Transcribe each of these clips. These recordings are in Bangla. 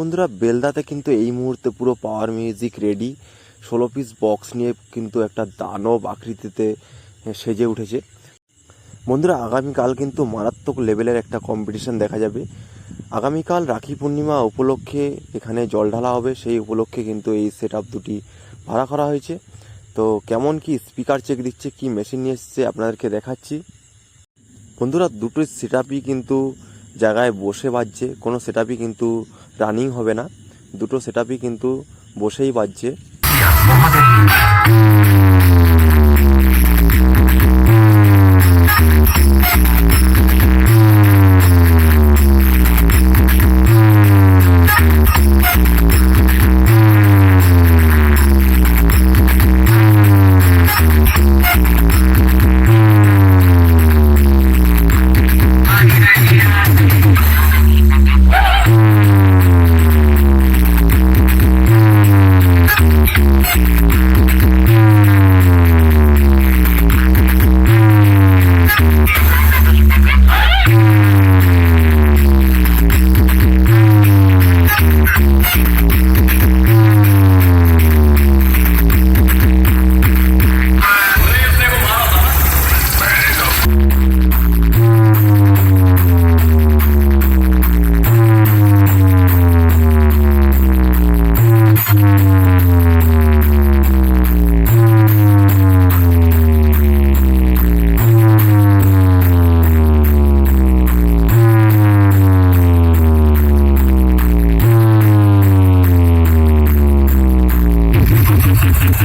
বন্ধুরা, বেলদাতে কিন্তু এই মুহূর্তে পুরো পাওয়ার মিউজিক রেডি ষোলো পিস বক্স নিয়ে কিন্তু একটা দানব আকৃতিতে সেজে উঠেছে। বন্ধুরা, আগামীকাল কিন্তু মারাত্মক লেভেলের একটা কম্পিটিশন দেখা যাবে। আগামীকাল রাখি পূর্ণিমা উপলক্ষে এখানে জল ঢালা হবে। সেই উপলক্ষে কিন্তু এই সেট দুটি ভাড়া করা হয়েছে। তো কেমন কি স্পিকার চেক দিচ্ছে, কি মেশিন নিয়ে এসছে, আপনাদেরকে দেখাচ্ছি। বন্ধুরা, দুটো সেট কিন্তু জায়গায় বসে বাজছে কোনো সেট কিন্তু রানিং হবে না। দুটো সেট কিন্তু বসেই বাজছে। Thank you.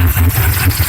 Thank you.